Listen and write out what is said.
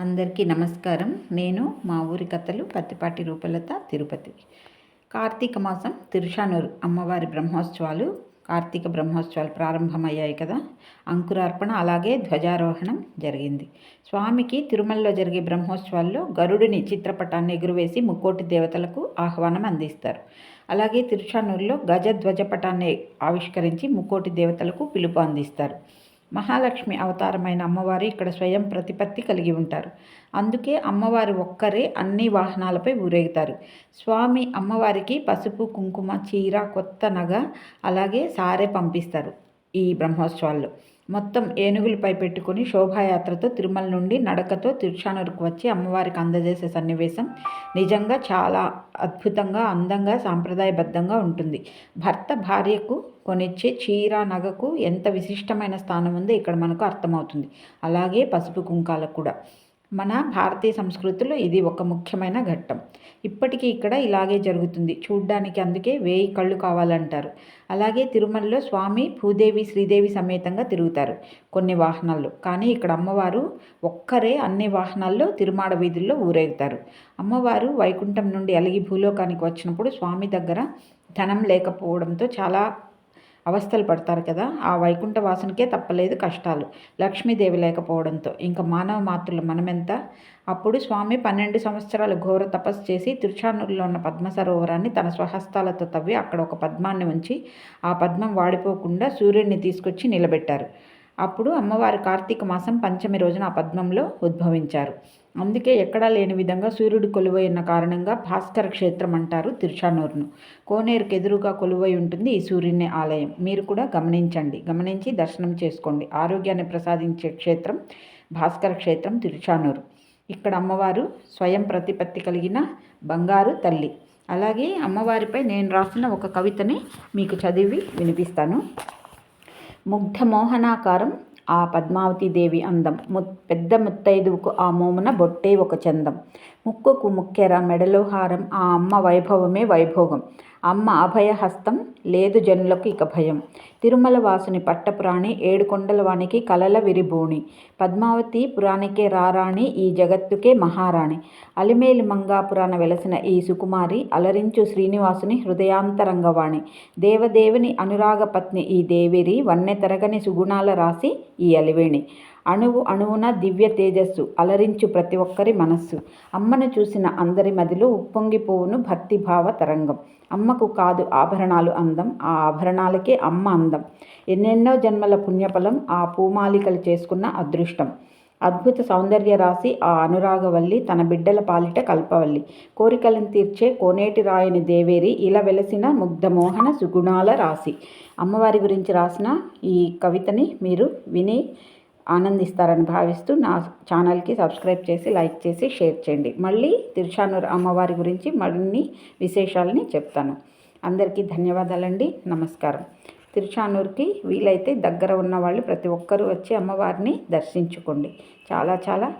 అందరికీ నమస్కారం. నేను మా ఊరి కథలు పత్తిపాటి రూపలత తిరుపతి. కార్తీక మాసం తిరుషానూరు అమ్మవారి బ్రహ్మోత్సవాలు కార్తీక బ్రహ్మోత్సవాలు ప్రారంభమయ్యాయి కదా. అంకురార్పణ అలాగే ధ్వజారోహణం జరిగింది. స్వామికి తిరుమలలో జరిగే బ్రహ్మోత్సవాల్లో గరుడిని చిత్రపటాన్ని ఎగురువేసి ముక్కోటి దేవతలకు ఆహ్వానం అందిస్తారు. అలాగే తిరుషానూరులో గజ ధ్వజపటాన్ని ఆవిష్కరించి ముక్కోటి దేవతలకు పిలుపు అందిస్తారు. మహాలక్ష్మి అవతారమైన అమ్మవారు ఇక్కడ స్వయం ప్రతిపత్తి కలిగి ఉంటారు. అందుకే అమ్మవారు ఒక్కరే అన్ని వాహనాలపై ఊరేగుతారు. స్వామి అమ్మవారికి పసుపు కుంకుమ చీర కొత్త నగ అలాగే సారే పంపిస్తారు ఈ బ్రహ్మోత్సవాల్లో. మొత్తం ఏనుగులపై పెట్టుకుని శోభాయాత్రతో తిరుమల నుండి నడకతో తిరుచానూరుకు వచ్చి అమ్మవారికి అందజేసే సన్నివేశం నిజంగా చాలా అద్భుతంగా అందంగా సాంప్రదాయబద్ధంగా ఉంటుంది. భర్త భార్యకు కొనిచ్చే చీర నగకు ఎంత విశిష్టమైన స్థానం ఉందో ఇక్కడ మనకు అర్థమవుతుంది. అలాగే పసుపు కుంకాలకు కూడా. మన భారతీయ సంస్కృతిలో ఇది ఒక ముఖ్యమైన ఘట్టం. ఇప్పటికీ ఇక్కడ ఇలాగే జరుగుతుంది. చూడ్డానికి అందుకే వేయి కళ్ళు కావాలంటారు. అలాగే తిరుమలలో స్వామి భూదేవి శ్రీదేవి సమేతంగా తిరుగుతారు కొన్ని వాహనాల్లో. కానీ ఇక్కడ అమ్మవారు ఒక్కరే అన్ని వాహనాల్లో తిరుమాడ వీధుల్లో ఊరేగుతారు. అమ్మవారు వైకుంఠం నుండి అలిగి భూలోకానికి వచ్చినప్పుడు స్వామి దగ్గర ధనం లేకపోవడంతో చాలా అవస్థలు పడతారు కదా ఆ వైకుంఠ వాసనకే తప్పలేదు కష్టాలు. లక్ష్మీదేవి లేకపోవడంతో ఇంకా మానవ మాతృలు మనమెంత? అప్పుడు స్వామి పన్నెండు సంవత్సరాలు ఘోర తపస్సు చేసి తిరుచానూరులో ఉన్న పద్మ సరోవరాన్ని తన స్వహస్తాలతో తవ్వి అక్కడ ఒక పద్మాన్ని ఉంచి ఆ పద్మం వాడిపోకుండా సూర్యుడిని తీసుకొచ్చి నిలబెట్టారు. అప్పుడు అమ్మవారి కార్తీక మాసం పంచమి రోజున ఆ పద్మంలో ఉద్భవించారు. అందుకే ఎక్కడా లేని విధంగా సూర్యుడు కొలువై ఉన్న కారణంగా భాస్కర క్షేత్రం అంటారు తిరుచానూరును. కోనేరుకు ఎదురుగా కొలువై ఉంటుంది ఈ సూర్యుని ఆలయం. మీరు కూడా గమనించండి. గమనించి దర్శనం చేసుకోండి. ఆరోగ్యాన్ని ప్రసాదించే క్షేత్రం భాస్కర క్షేత్రం తిరుచానూరు. ఇక్కడ అమ్మవారు స్వయం ప్రతిపత్తి కలిగిన బంగారు తల్లి. అలాగే అమ్మవారిపై నేను రాసిన ఒక కవితని మీకు చదివి వినిపిస్తాను. ముగ్ధ మోహనాకారం ఆ పద్మావతి దేవి అందం. ము పెద్ద ముత్తైదువుకు ఆ మోమున బొట్టే ఒక చందం. ముక్కుకు ముక్కెర మెడలో హారం ఆ అమ్మ వైభవమే వైభోగం. అమ్మ అభయహస్తం లేదు జనులకు ఇక భయం. తిరుమల వాసుని పట్టపురాణి ఏడుకొండల వానికి కలల విరిభూణి. పద్మావతి పురాణికే రారాణి ఈ జగత్తుకే మహారాణి. అలిమేలి మంగాపురాణ వెలసిన ఈ సుకుమారి అలరించు శ్రీనివాసుని హృదయాంతరంగవాణి. దేవదేవుని అనురాగపత్ని ఈ దేవిరి వన్నె తరగని సుగుణాల రాసి ఈ అలివేణి. అణువు అణువున దివ్య తేజస్సు అలరించు ప్రతి ఒక్కరి మనస్సు. అమ్మను చూసిన అందరి మదిలో ఉప్పొంగిపోవును భక్తిభావ తరంగం. అమ్మకు కాదు ఆభరణాలు అందం ఆ ఆభరణాలకే అమ్మ అందం. ఎన్నెన్నో జన్మల పుణ్యఫలం ఆ పూమాలికలు చేసుకున్న అదృష్టం. అద్భుత సౌందర్య రాశి ఆ అనురాగవల్లి తన బిడ్డల పాలిట కల్పవల్లి. కోరికలను తీర్చే కోనేటి రాయని దేవేరి ఇలా వెలసిన ముగ్ధమోహన సుగుణాల రాశి. అమ్మవారి గురించి రాసిన ఈ కవితని మీరు విని ఆనందిస్తారని భావిస్తూ నా ఛానల్కి సబ్స్క్రైబ్ చేసి లైక్ చేసి షేర్ చేయండి. మళ్ళీ తిరుచానూరు అమ్మవారి గురించి మరిన్ని విశేషాలని చెప్తాను. అందరికీ ధన్యవాదాలండి. నమస్కారం. తిరుచానూరుకి వీలైతే దగ్గర ఉన్న వాళ్ళు ప్రతి ఒక్కరూ వచ్చి అమ్మవారిని దర్శించుకోండి. చాలా చాలా